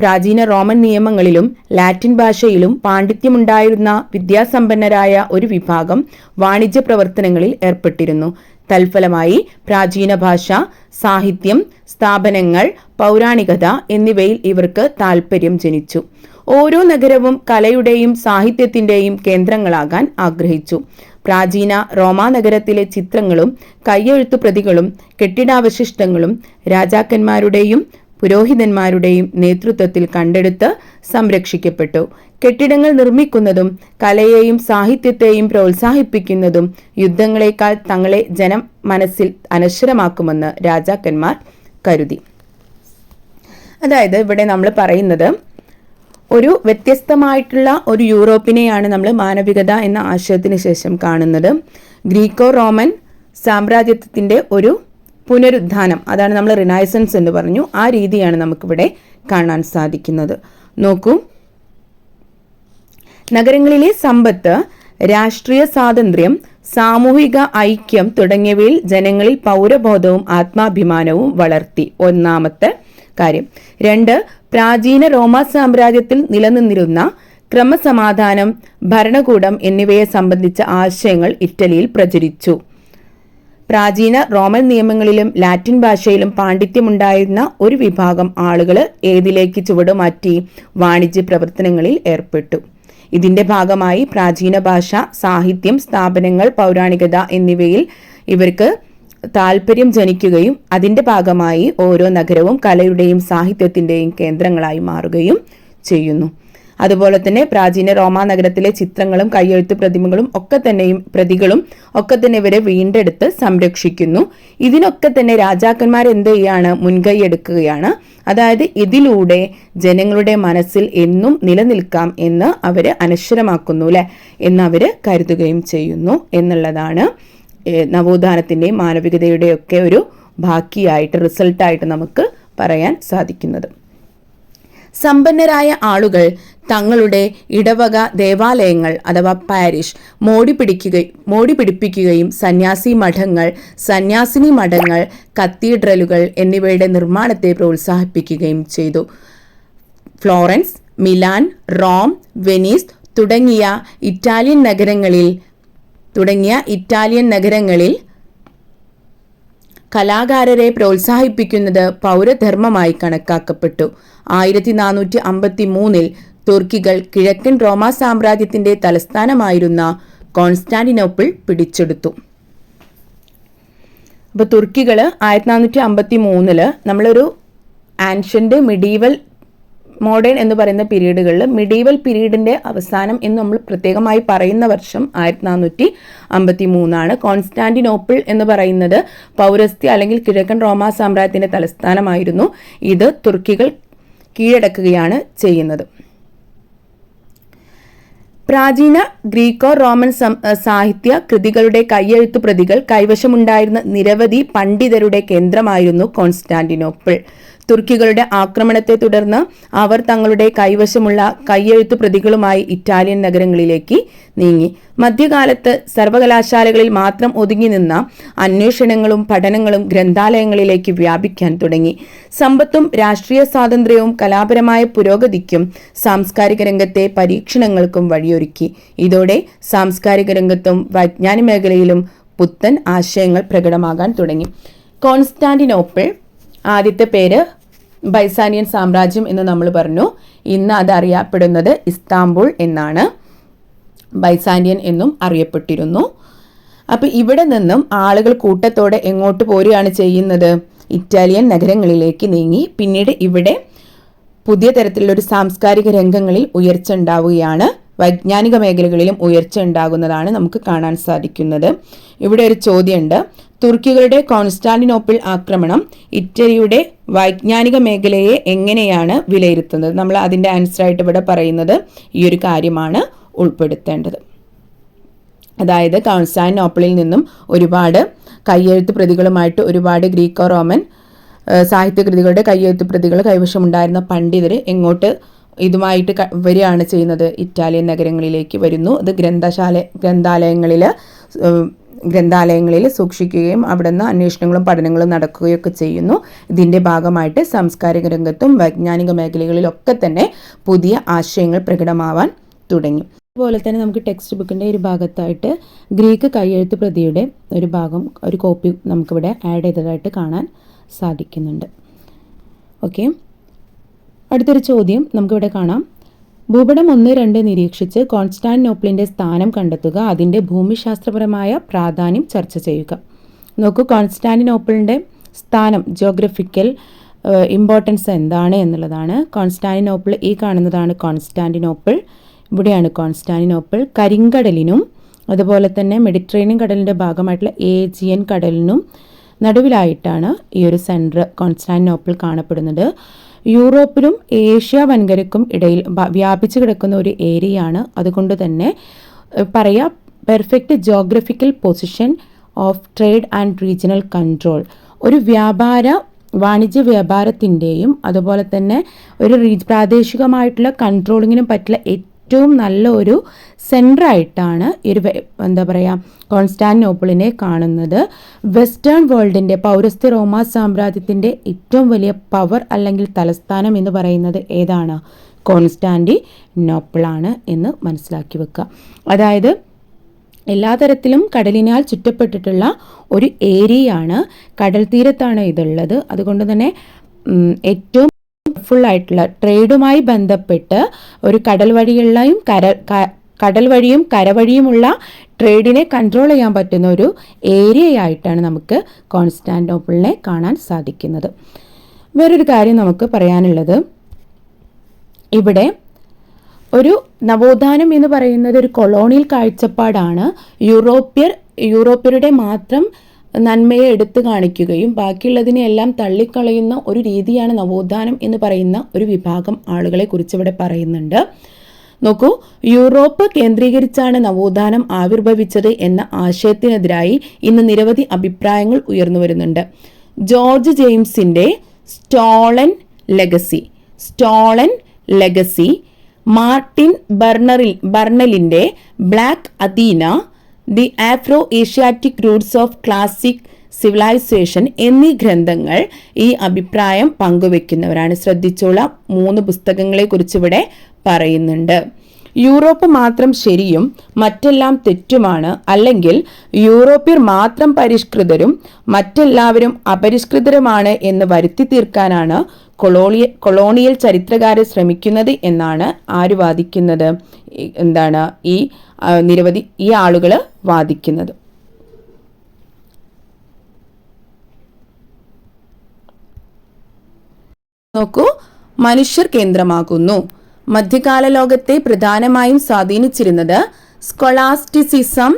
പ്രാചീന റോമൻ നിയമങ്ങളിലും ലാറ്റിൻ ഭാഷയിലും പാണ്ഡിത്യമുണ്ടായിരുന്ന വിദ്യാസമ്പന്നരായ ഒരു വിഭാഗം വാണിജ്യ പ്രവർത്തനങ്ങളിൽ ഏർപ്പെട്ടിരുന്നു. തൽഫലമായി പ്രാചീന ഭാഷ സാഹിത്യം സ്ഥാപനങ്ങൾ പൗരാണികത എന്നിവയിൽ ഇവർക്ക് താൽപര്യം ജനിച്ചു. ഓരോ നഗരവും കലയുടെയും സാഹിത്യത്തിന്റെയും കേന്ദ്രങ്ങളാകാൻ ആഗ്രഹിച്ചു. പ്രാചീന റോമാ നഗരത്തിലെ ചിത്രങ്ങളും കയ്യെഴുത്തു പ്രതികളും കെട്ടിടാവശിഷ്ടങ്ങളും രാജാക്കന്മാരുടെയും പുരോഹിതന്മാരുടെയും നേതൃത്വത്തിൽ കണ്ടെടുത്ത് സംരക്ഷിക്കപ്പെട്ടു. കെട്ടിടങ്ങൾ നിർമ്മിക്കുന്നതും കലയെയും സാഹിത്യത്തെയും പ്രോത്സാഹിപ്പിക്കുന്നതും യുദ്ധങ്ങളെക്കാൾ തങ്ങളെ ജനം മനസ്സിൽ അനശ്വരമാക്കുമെന്ന് രാജാക്കന്മാർ കരുതി. അതായത് ഇവിടെ നമ്മൾ പറയുന്നത് ഒരു വ്യത്യസ്തമായിട്ടുള്ള ഒരു യൂറോപ്പിനെയാണ് നമ്മൾ മാനവികത എന്ന ആശയത്തിന് ശേഷം കാണുന്നത്. ഗ്രീക്കോ റോമൻ സാമ്രാജ്യത്വത്തിന്റെ ഒരു പുനരുദ്ധാനം അതാണ് നമ്മൾ റിനൈസൻസ് എന്ന് പറഞ്ഞു ആ രീതിയാണ് നമുക്കിവിടെ കാണാൻ സാധിക്കുന്നത്. നോക്കൂ നഗരങ്ങളിലെ സമ്പത്ത് രാഷ്ട്രീയ സ്വാതന്ത്ര്യം സാമൂഹിക ഐക്യം തുടങ്ങിയവയിൽ ജനങ്ങളിൽ പൗരബോധവും ആത്മാഭിമാനവും വളർത്തി. ഒന്നാമത്തെ കാര്യം. രണ്ട് പ്രാചീന റോമ സാമ്രാജ്യത്തിൽ നിലനിന്നിരുന്ന ക്രമസമാധാനം ഭരണകൂടം എന്നിവയെ സംബന്ധിച്ച ആശയങ്ങൾ ഇറ്റലിയിൽ പ്രചരിച്ചു. പ്രാചീന റോമൻ നിയമങ്ങളിലും ലാറ്റിൻ ഭാഷയിലും പാണ്ഡിത്യമുണ്ടായിരുന്ന ഒരു വിഭാഗം ആളുകൾ ഏതിലേക്ക് ചുവടുമാറ്റി വാണിജ്യ പ്രവർത്തനങ്ങളിൽ ഏർപ്പെട്ടു. ഇതിന്റെ ഭാഗമായി പ്രാചീന ഭാഷ സാഹിത്യം സ്ഥാപനങ്ങൾ പൗരാണികത എന്നിവയിൽ ഇവർക്ക് താല്പര്യം ജനിക്കുകയും അതിന്റെ ഭാഗമായി ഓരോ നഗരവും കലയുടെയും സാഹിത്യത്തിന്റെയും കേന്ദ്രങ്ങളായി മാറുകയും ചെയ്യുന്നു. അതുപോലെ തന്നെ പ്രാചീന റോമാ നഗരത്തിലെ ചിത്രങ്ങളും കയ്യെഴുത്ത് പ്രതിമകളും ഒക്കെ തന്നെയും പ്രതികളും ഒക്കെ തന്നെ ഇവരെ വീണ്ടെടുത്ത് സംരക്ഷിക്കുന്നു. ഇതിനൊക്കെ തന്നെ രാജാക്കന്മാർ എന്ത് ചെയ്യാണ്? മുൻകൈ എടുക്കുകയാണ്. അതായത് ഇതിലൂടെ ജനങ്ങളുടെ മനസ്സിൽ എന്നും നിലനിൽക്കാം എന്ന് അവർ അനശ്വരമാക്കുന്നു അല്ലെ? എന്ന് അവർ കരുതുകയും ചെയ്യുന്നു എന്നുള്ളതാണ് നവോത്ഥാനത്തിന്റെയും മാനവികതയുടെയൊക്കെ ഒരു ബാക്കിയായിട്ട് റിസൾട്ടായിട്ട് നമുക്ക് പറയാൻ സാധിക്കുന്നത്. സമ്പന്നരായ ആളുകൾ തങ്ങളുടെ ഇടവക ദേവാലയങ്ങൾ അഥവാ പാരിഷ് മോടി പിടിക്കുക മോടി പിടിപ്പിക്കുകയും സന്യാസി മഠങ്ങൾ സന്യാസിനി മഠങ്ങൾ കത്തീഡ്രലുകൾ എന്നിവയുടെ നിർമ്മാണത്തെ പ്രോത്സാഹിപ്പിക്കുകയും ചെയ്തു. ഫ്ലോറൻസ് മിലാൻ റോം വെനീസ് തുടങ്ങിയ ഇറ്റാലിയൻ നഗരങ്ങളിൽ തുടങ്ങിയ ഇറ്റാലിയൻ നഗരങ്ങളിൽ കലാകാരരെ പ്രോത്സാഹിപ്പിക്കുന്നത് പൗരധർമ്മമായി കണക്കാക്കപ്പെട്ടു. ആയിരത്തി നാനൂറ്റി അമ്പത്തി മൂന്നിൽ തുർക്കികൾ കിഴക്കൻ റോമാ സാമ്രാജ്യത്തിന്റെ തലസ്ഥാനമായിരുന്ന കോൺസ്റ്റാന്റിനോപ്പിൾ പിടിച്ചെടുത്തു. അപ്പോൾ തുർക്കികൾ ആയിരത്തി നാനൂറ്റി അമ്പത്തി മൂന്നിൽ നമ്മളൊരു ആൻഷ്യന്റ് മിഡീവൽ മോഡേൺ എന്ന് പറയുന്ന പീരീഡുകളിൽ മിഡീവൽ പീരീഡിന്റെ അവസാനം എന്ന് നമ്മൾ പ്രത്യേകമായി പറയുന്ന വർഷം ആയിരത്തി നാനൂറ്റി അമ്പത്തി മൂന്നാണ് കോൺസ്റ്റാന്റിനോപ്പിൾ എന്ന് പറയുന്നത് പൗരസ്ത്യ അല്ലെങ്കിൽ കിഴക്കൻ റോമാ സാമ്രാജ്യത്തിന്റെ തലസ്ഥാനമായിരുന്നു. ഇത് തുർക്കികൾ കീഴടക്കുകയാണ് ചെയ്യുന്നത്. പ്രാചീന ഗ്രീക്കോ റോമൻ സാഹിത്യ കൃതികളുടെ കയ്യെഴുത്തു പ്രതികൾ കൈവശമുണ്ടായിരുന്ന നിരവധി പണ്ഡിതരുടെ കേന്ദ്രമായിരുന്നു കോൺസ്റ്റാന്റിനോപ്പിൾ. തുർക്കികളുടെ ആക്രമണത്തെ തുടർന്ന് അവർ തങ്ങളുടെ കൈവശമുള്ള കയ്യെഴുത്തു പ്രതികളുമായി ഇറ്റാലിയൻ നഗരങ്ങളിലേക്ക് നീങ്ങി. മധ്യകാലത്ത് സർവകലാശാലകളിൽ മാത്രം ഒതുങ്ങി നിന്ന അന്വേഷണങ്ങളും പഠനങ്ങളും ഗ്രന്ഥാലയങ്ങളിലേക്ക് വ്യാപിക്കാൻ തുടങ്ങി. സമ്പത്തും രാഷ്ട്രീയ സ്വാതന്ത്ര്യവും കലാപരമായ പുരോഗതിക്കും സാംസ്കാരിക രംഗത്തെ പരീക്ഷണങ്ങൾക്കും വഴിയൊരുക്കി. ഇതോടെ സാംസ്കാരിക രംഗത്തും വൈജ്ഞാനിക മേഖലയിലും പുത്തൻ ആശയങ്ങൾ പ്രകടമാകാൻ തുടങ്ങി. കോൺസ്റ്റാന്റിനോപ്പിൾ ആദ്യത്തെ പേര് ബൈസാനിയൻ സാമ്രാജ്യം എന്ന് നമ്മൾ പറഞ്ഞു. ഇന്ന് അത് അറിയപ്പെടുന്നത് ഇസ്താംബുൾ എന്നാണ്. ബൈസാനിയൻ എന്നും അറിയപ്പെട്ടിരുന്നു. അപ്പോൾ ഇവിടെ നിന്നും ആളുകൾ കൂട്ടത്തോടെ എങ്ങോട്ട് പോരുകയാണ് ചെയ്യുന്നത്? ഇറ്റാലിയൻ നഗരങ്ങളിലേക്ക് നീങ്ങി. പിന്നീട് ഇവിടെ പുതിയ തരത്തിലുള്ള ഒരു സാംസ്കാരിക രംഗങ്ങളിൽ ഉയർച്ച ഉണ്ടാവുകയാണ്. വൈജ്ഞാനിക മേഖലകളിലും ഉയർച്ച ഉണ്ടാകുന്നതാണ് നമുക്ക് കാണാൻ സാധിക്കുന്നത്. ഇവിടെ ഒരു ചോദ്യമുണ്ട്. തുർക്കികളുടെ കോൺസ്റ്റാന്റിനോപ്പിൾ ആക്രമണം ഇറ്റലിയുടെ വൈജ്ഞാനിക മേഖലയെ എങ്ങനെയാണ് വിലയിരുത്തുന്നത്? നമ്മൾ അതിന്റെ ആൻസറായിട്ട് ഇവിടെ പറയുന്നത് ഈ ഒരു കാര്യമാണ് ഉൾപ്പെടുത്തേണ്ടത്. അതായത് കോൺസ്റ്റാന്റിനോപ്പിളിൽ നിന്നും ഒരുപാട് കയ്യെഴുത്ത് പ്രതികളുമായിട്ട് ഒരുപാട് ഗ്രീക്കോ റോമൻ സാഹിത്യകൃതികളുടെ കയ്യെഴുത്ത് പ്രതികൾ കൈവശമുണ്ടായിരുന്ന പണ്ഡിതർ എങ്ങോട്ട് ഇതുമായിട്ട് വരികയാണ് ചെയ്യുന്നത്. ഇറ്റാലിയൻ നഗരങ്ങളിലേക്ക് വരുന്നു. അത് ഗ്രന്ഥശാല ഗ്രന്ഥാലയങ്ങളിൽ ഗ്രന്ഥാലയങ്ങളിൽ സൂക്ഷിക്കുകയും അവിടെ നിന്ന് അന്വേഷണങ്ങളും പഠനങ്ങളും നടക്കുകയൊക്കെ ചെയ്യുന്നു. ഇതിന്റെ ഭാഗമായിട്ട് സാംസ്കാരിക രംഗത്തും വൈജ്ഞാനിക മേഖലകളിലൊക്കെ തന്നെ പുതിയ ആശയങ്ങൾ പ്രകടമാവാൻ തുടങ്ങി. അതുപോലെ തന്നെ നമുക്ക് ടെക്സ്റ്റ് ബുക്കിന്റെ ഒരു ഭാഗത്തായിട്ട് ഗ്രീക്ക് കയ്യെഴുത്ത് പ്രതിയുടെ ഒരു ഭാഗം ഒരു കോപ്പി നമുക്കിവിടെ ആഡ് ചെയ്തതായിട്ട് കാണാൻ സാധിക്കുന്നുണ്ട്. ഓക്കെ. അടുത്തൊരു ചോദ്യം നമുക്കിവിടെ കാണാം. ഭൂപടം ഒന്ന് രണ്ട് നിരീക്ഷിച്ച് കോൺസ്റ്റാന്റിനോപ്പിളിന്റെ സ്ഥാനം കണ്ടെത്തുക. അതിന്റെ ഭൂമിശാസ്ത്രപരമായ പ്രാധാന്യം ചർച്ച ചെയ്യുക. നോക്കൂ കോൺസ്റ്റാന്റിനോപ്പിളിന്റെ സ്ഥാനം ജോഗ്രഫിക്കൽ ഇമ്പോർട്ടൻസ് എന്താണ് എന്നുള്ളതാണ്. കോൺസ്റ്റാന്റിനോപ്പിൾ ഈ കാണുന്നതാണ് കോൺസ്റ്റാന്റിനോപ്പിൾ ഇവിടെയാണ് കോൺസ്റ്റാന്റിനോപ്പിൾ കരിങ്കടലിനും അതുപോലെ തന്നെ മെഡിറ്ററേനിയൻ കടലിന്റെ ഭാഗമായിട്ടുള്ള ഏജിയൻ കടലിനും നടുവിലായിട്ടാണ് ഈ ഒരു സെന്റർ കോൺസ്റ്റാന്റിനോപ്പിൾ കാണപ്പെടുന്നത്. യൂറോപ്പിലും ഏഷ്യ വൻകരക്കും ഇടയിൽ വ്യാപിച്ചു കിടക്കുന്ന ഒരു ഏരിയയാണ്. അതുകൊണ്ട് തന്നെ പറയാ perfect geographical position of trade and regional control. ഒരു വ്യാപാര വാണിജ്യ വ്യാപാരത്തിന്റെയും അതുപോലെ തന്നെ ഒരു പ്രാദേശികമായിട്ടുള്ള കൺട്രോളിങ്ങിനും പറ്റിയ ഏറ്റവും നല്ല ഒരു സെന്ററായിട്ടാണ് ഒരു എന്താ പറയുക കോൺസ്റ്റാന്റിനോപ്പിളിനെ കാണുന്നത്. വെസ്റ്റേൺ വേൾഡിന്റെ പൗരസ്ത്യ റോമ സാമ്രാജ്യത്തിന്റെ ഏറ്റവും വലിയ പവർ അല്ലെങ്കിൽ തലസ്ഥാനം എന്ന് പറയുന്നത് ഏതാണ്? കോൺസ്റ്റാന്റി നോപ്പിളാണ് എന്ന് മനസ്സിലാക്കി വെക്കുക. അതായത് എല്ലാ തരത്തിലും കടലിനാൽ ചുറ്റപ്പെട്ടിട്ടുള്ള ഒരു ഏരിയയാണ് കടൽ തീരത്താണ് ഇതുള്ളത്. അതുകൊണ്ട് തന്നെ ഏറ്റവും ഫുൾ ആയിട്ടുള്ള ട്രേഡുമായി ബന്ധപ്പെട്ട് ഒരു കടൽ വഴിയുള്ളയും കര കടൽ വഴിയും കരവഴിയുമുള്ള ട്രേഡിനെ കൺട്രോൾ ചെയ്യാൻ പറ്റുന്ന ഒരു ഏരിയയായിട്ടാണ് നമുക്ക് കോൺസ്റ്റാന്റോപ്പിളിനെ കാണാൻ സാധിക്കുന്നത്. വേറൊരു കാര്യം നമുക്ക് പറയാനുള്ളത്. ഇവിടെ ഒരു നവോത്ഥാനം എന്ന് പറയുന്നത് ഒരു കൊളോണിയൽ കാഴ്ചപ്പാടാണ്. യൂറോപ്യർ യൂറോപ്യരുടെ മാത്രം നന്മയെ എടുത്തു കാണിക്കുകയും ബാക്കിയുള്ളതിനെയെല്ലാം തള്ളിക്കളയുന്ന ഒരു രീതിയാണ് നവോത്ഥാനം എന്ന് പറയുന്ന ഒരു വിഭാഗം ആളുകളെ കുറിച്ച് ഇവിടെ പറയുന്നുണ്ട്. നോക്കൂ യൂറോപ്പ് കേന്ദ്രീകരിച്ചാണ് നവോത്ഥാനം ആവിർഭവിച്ചത് എന്ന ആശയത്തിനെതിരായി ഇന്ന് നിരവധി അഭിപ്രായങ്ങൾ ഉയർന്നു വരുന്നുണ്ട്. George ജെയിംസിന്റെ stolen legacy stolen legacy Martin ബർണറിൽ ബർണലിന്റെ black Athena the Afro Asiatic roots of classic civilisation എന്നീ ഗ്രന്ഥങ്ങൾ ഈ അഭിപ്രായം പങ്കുവെക്കുന്നവരാണ്. ശ്രദ്ധിച്ചോളാം. മൂന്ന് പുസ്തകങ്ങളെ കുറിച്ച് ഇവിടെ പറയുന്നുണ്ട്. യൂറോപ്പ് മാത്രം ശരിയും മറ്റെല്ലാം തെറ്റുമാണ്. അല്ലെങ്കിൽ യൂറോപ്യർ മാത്രം പരിഷ്കൃതരും മറ്റെല്ലാവരും അപരിഷ്കൃതരുമാണ് എന്ന് വരുത്തി തീർക്കാനാണ് കൊളോണിയ കൊളോണിയൽ ചരിത്രകാരൻ ശ്രമിക്കുന്നത് എന്നാണ് ആര് വാദിക്കുന്നത്? എന്താണ് ഈ നിരവധി ഈ ആളുകൾ വാദിക്കുന്നത്. നോക്കൂ മനുഷ്യർ കേന്ദ്രമാകുന്നു. മധ്യകാല ലോകത്തെ പ്രധാനമായും സ്വാധീനിച്ചിരുന്നത് സ്കൊളാസ്റ്റിസിസം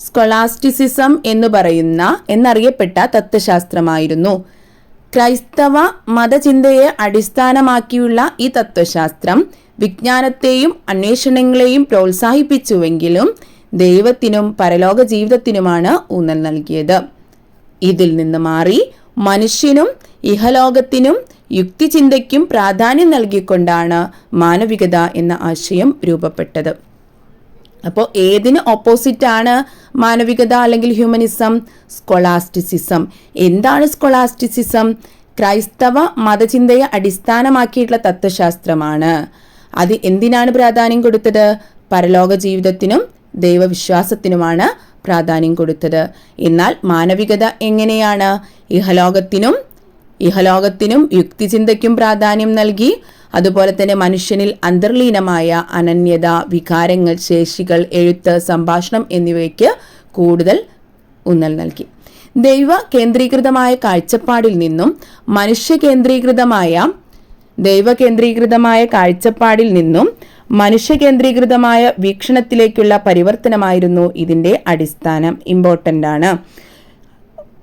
സ്കൊളാസ്റ്റിസിസം എന്ന് പറയുന്ന എന്നറിയപ്പെട്ട തത്വശാസ്ത്രമായിരുന്നു. ക്രൈസ്തവ മതചിന്തയെ അടിസ്ഥാനമാക്കിയുള്ള ഈ തത്വശാസ്ത്രം വിജ്ഞാനത്തെയും അന്വേഷണങ്ങളെയും പ്രോത്സാഹിപ്പിച്ചുവെങ്കിലും ദൈവത്തിനും പരലോക ജീവിതത്തിനുമാണ് ഊന്നൽ നൽകിയത്. ഇതിൽ നിന്ന് മാറി മനുഷ്യനും ഇഹലോകത്തിനും യുക്തിചിന്തയ്ക്കും പ്രാധാന്യം നൽകിക്കൊണ്ടാണ് മാനവികത എന്ന ആശയം രൂപപ്പെട്ടത്. അപ്പോൾ ഏതിന് ഓപ്പോസിറ്റാണ് മാനവികത അല്ലെങ്കിൽ ഹ്യൂമനിസം? സ്കൊളാസ്റ്റിസിസം. എന്താണ് സ്കൊളാസ്റ്റിസിസം? ക്രൈസ്തവ മതചിന്തയെ അടിസ്ഥാനമാക്കിയിട്ടുള്ള തത്വശാസ്ത്രമാണ്. അത് എന്തിനാണ് പ്രാധാന്യം കൊടുത്തത്? പരലോക ജീവിതത്തിനും ദൈവവിശ്വാസത്തിനുമാണ് പ്രാധാന്യം കൊടുത്തത്. എന്നാൽ മാനവികത എങ്ങനെയാണ്? ഇഹലോകത്തിനും ഇഹലോകത്തിനും യുക്തിചിന്തയ്ക്കും പ്രാധാന്യം നൽകി. അതുപോലെ തന്നെ മനുഷ്യനിൽ അന്തർലീനമായ അനന്യത വികാരങ്ങൾ ശേഷികൾ എഴുത്ത് സംഭാഷണം എന്നിവയ്ക്ക് കൂടുതൽ ഊന്നൽ നൽകി. ദൈവ കേന്ദ്രീകൃതമായ കാഴ്ചപ്പാടിൽ നിന്നും മനുഷ്യ കേന്ദ്രീകൃതമായ ദൈവ കേന്ദ്രീകൃതമായ കാഴ്ചപ്പാടിൽ നിന്നും മനുഷ്യ കേന്ദ്രീകൃതമായ വീക്ഷണത്തിലേക്കുള്ള പരിവർത്തനമായിരുന്നു ഇതിന്റെ അടിസ്ഥാനം. ഇമ്പോർട്ടന്റ് ആണ്.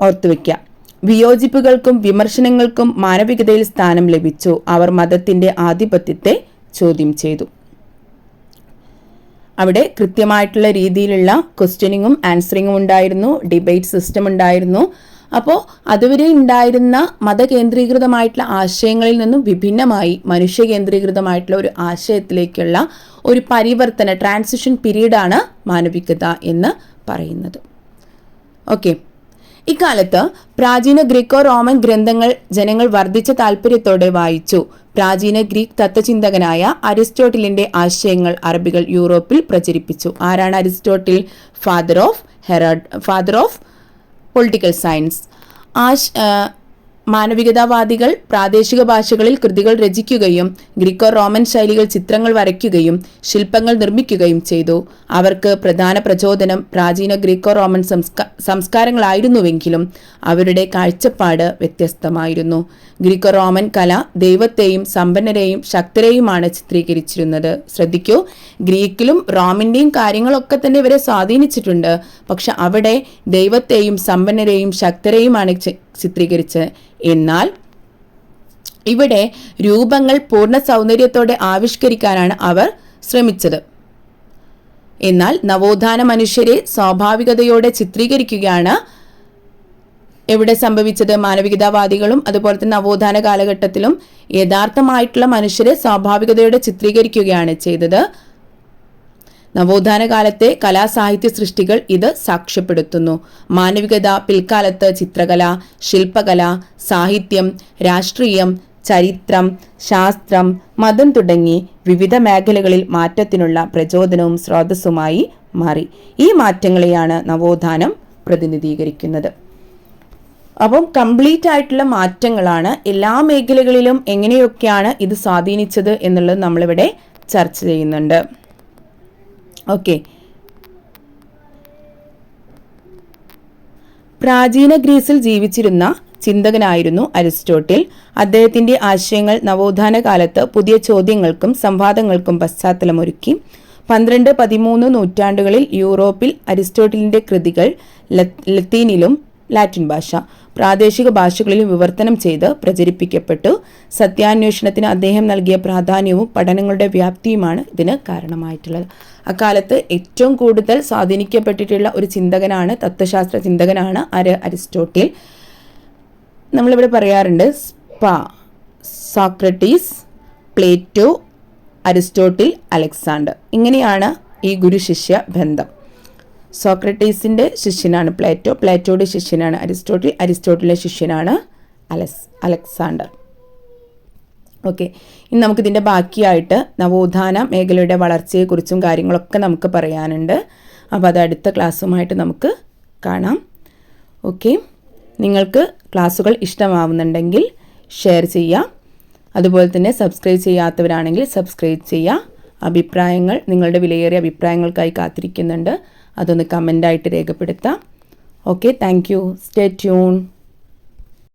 ഓർത്തുവെക്കുക വിയോജിപ്പുകൾക്കും വിമർശനങ്ങൾക്കും മാനവികതയിൽ സ്ഥാനം ലഭിച്ചു. അവർ മതത്തിന്റെ ആധിപത്യത്തെ ചോദ്യം ചെയ്തു. അവിടെ കൃത്യമായിട്ടുള്ള രീതിയിലുള്ള ക്വസ്റ്റ്യനിങ്ങും ആൻസറിങ്ങും ഉണ്ടായിരുന്നു. ഡിബേറ്റ് സിസ്റ്റം ഉണ്ടായിരുന്നു. അപ്പോൾ അതുവരെ ഉണ്ടായിരുന്ന മതകേന്ദ്രീകൃതമായിട്ടുള്ള ആശയങ്ങളിൽ നിന്നും വിഭിന്നമായി മനുഷ്യ കേന്ദ്രീകൃതമായിട്ടുള്ള ഒരു ആശയത്തിലേക്കുള്ള ഒരു പരിവർത്തന ട്രാൻസിഷൻ പീരീഡാണ് മാനവികത എന്ന് പറയുന്നത്. ഓക്കെ ഇക്കാലത്ത് പ്രാചീന ഗ്രീക്കോ റോമൻ ഗ്രന്ഥങ്ങൾ ജനങ്ങൾ വർദ്ധിച്ച താല്പര്യത്തോടെ വായിച്ചു. പ്രാചീന ഗ്രീക്ക് തത്വചിന്തകനായ അരിസ്റ്റോട്ടിലിന്റെ ആശയങ്ങൾ അറബികൾ യൂറോപ്പിൽ പ്രചരിപ്പിച്ചു. ആരാണ് അരിസ്റ്റോട്ടിൽ? ഫാദർ ഓഫ് ഹെറഡ് ഫാദർ ഓഫ് പൊളിറ്റിക്കൽ സയൻസ് ആശ് മാനവികതാവാദികൾ പ്രാദേശിക ഭാഷകളിൽ കൃതികൾ രചിക്കുകയും ഗ്രീക്കോ റോമൻ ശൈലികൾ ചിത്രങ്ങൾ വരയ്ക്കുകയും ശില്പങ്ങൾ നിർമ്മിക്കുകയും ചെയ്തു. അവർക്ക് പ്രധാന പ്രചോദനം പ്രാചീന ഗ്രീക്കോ റോമൻ സംസ്കാരങ്ങളായിരുന്നുവെങ്കിലും അവരുടെ കാഴ്ചപ്പാട് വ്യത്യസ്തമായിരുന്നു. ഗ്രീക്കോ റോമൻ കല ദൈവത്തെയും സമ്പന്നരെയും ശക്തരെയുമാണ് ചിത്രീകരിച്ചിരുന്നത്. ശ്രദ്ധിക്കൂ ഗ്രീക്കിലും റോമിന്റെയും കാര്യങ്ങളൊക്കെ തന്നെ ഇവരെ സ്വാധീനിച്ചിട്ടുണ്ട്. പക്ഷെ അവിടെ ദൈവത്തെയും സമ്പന്നരെയും ശക്തരെയുമാണ് ചിത്രീകരിച്ച്. എന്നാൽ ഇവിടെ രൂപങ്ങൾ പൂർണ സൗന്ദര്യത്തോടെ ആവിഷ്കരിക്കാനാണ് അവർ ശ്രമിച്ചത്. എന്നാൽ നവോത്ഥാന മനുഷ്യരെ സ്വാഭാവികതയോടെ ചിത്രീകരിക്കുകയാണ് എവിടെ സംഭവിച്ചത്. മാനവികതാവാദികളും അതുപോലെ തന്നെ നവോത്ഥാന കാലഘട്ടത്തിലും യഥാർത്ഥമായിട്ടുള്ള മനുഷ്യരെ സ്വാഭാവികതയോടെ ചിത്രീകരിക്കുകയാണ് ചെയ്തത്. നവോത്ഥാന കാലത്തെ കലാസാഹിത്യ സൃഷ്ടികൾ ഇത് സാക്ഷ്യപ്പെടുത്തുന്നു. മാനവികത പിൽക്കാലത്ത് ചിത്രകല ശില്പകല സാഹിത്യം രാഷ്ട്രീയം ചരിത്രം ശാസ്ത്രം മതം തുടങ്ങി വിവിധ മേഖലകളിൽ മാറ്റത്തിനുള്ള പ്രചോദനവും സ്രോതസ്സുമായി മാറി. ഈ മാറ്റങ്ങളെയാണ് നവോത്ഥാനം പ്രതിനിധീകരിക്കുന്നത്. അപ്പം കംപ്ലീറ്റ് ആയിട്ടുള്ള മാറ്റങ്ങളാണ് എല്ലാ മേഖലകളിലും എങ്ങനെയൊക്കെയാണ് ഇത് സ്വാധീനിച്ചത് എന്നുള്ളത് നമ്മളിവിടെ ചർച്ച ചെയ്യുന്നുണ്ട്. ഓക്കെ. പ്രാചീന ഗ്രീസിൽ ജീവിച്ചിരുന്ന ചിന്തകനായിരുന്നു അരിസ്റ്റോട്ടിൽ. അദ്ദേഹത്തിന്റെ ആശയങ്ങൾ നവോത്ഥാന കാലത്ത് പുതിയ ചോദ്യങ്ങൾക്കും സംവാദങ്ങൾക്കും പശ്ചാത്തലമൊരുക്കി. പന്ത്രണ്ട് പതിമൂന്ന് നൂറ്റാണ്ടുകളിൽ യൂറോപ്പിൽ അരിസ്റ്റോട്ടിലിന്റെ കൃതികൾ ലത്തീനിലും ലാറ്റിൻ ഭാഷ. പ്രാദേശിക ഭാഷകളിൽ വിവർത്തനം ചെയ്ത് പ്രചരിപ്പിക്കപ്പെട്ടു. സത്യാന്വേഷണത്തിന് അദ്ദേഹം നൽകിയ പ്രാധാന്യവും പഠനങ്ങളുടെ വ്യാപ്തിയുമാണ് ഇതിന് കാരണമായിട്ടുള്ളത്. അക്കാലത്ത് ഏറ്റവും കൂടുതൽ സ്വാധീനിക്കപ്പെട്ടിട്ടുള്ള ഒരു ചിന്തകനാണ് തത്വശാസ്ത്ര ചിന്തകനാണ് അര അരിസ്റ്റോട്ടിൽ. നമ്മളിവിടെ പറയാറുണ്ട് സ്പ സോക്രട്ടീസ് പ്ലേറ്റോ അരിസ്റ്റോട്ടിൽ അലക്സാണ്ടർ. ഇങ്ങനെയാണ് ഈ ഗുരുശിഷ്യ ബന്ധം. സോക്രട്ടീസിന്റെ ശിഷ്യനാണ് പ്ലേറ്റോ. പ്ലേറ്റോയുടെ ശിഷ്യനാണ് അരിസ്റ്റോട്ടിൽ. അരിസ്റ്റോട്ടിലെ ശിഷ്യനാണ് അലസ് അലക്സാണ്ടർ. ഓക്കെ. ഇനി നമുക്കിതിന്റെ ബാക്കിയായിട്ട് നവോത്ഥാന മേഖലയുടെ വളർച്ചയെക്കുറിച്ചും കാര്യങ്ങളൊക്കെ നമുക്ക് പറയാനുണ്ട്. അപ്പോൾ അത് അടുത്ത ക്ലാസ്സുമായിട്ട് നമുക്ക് കാണാം. ഓക്കെ. നിങ്ങൾക്ക് ക്ലാസ്സുകൾ ഇഷ്ടമാവുന്നുണ്ടെങ്കിൽ ഷെയർ ചെയ്യുക. അതുപോലെ തന്നെ സബ്സ്ക്രൈബ് ചെയ്യാത്തവരാണെങ്കിൽ സബ്സ്ക്രൈബ് ചെയ്യുക. അഭിപ്രായങ്ങൾ നിങ്ങളുടെ വിലയേറിയ അഭിപ്രായങ്ങൾക്കായി കാത്തിരിക്കുന്നുണ്ട്. അതൊന്ന് കമന്റായിട്ട് രേഖപ്പെടുത്താം. Okay thank you stay tune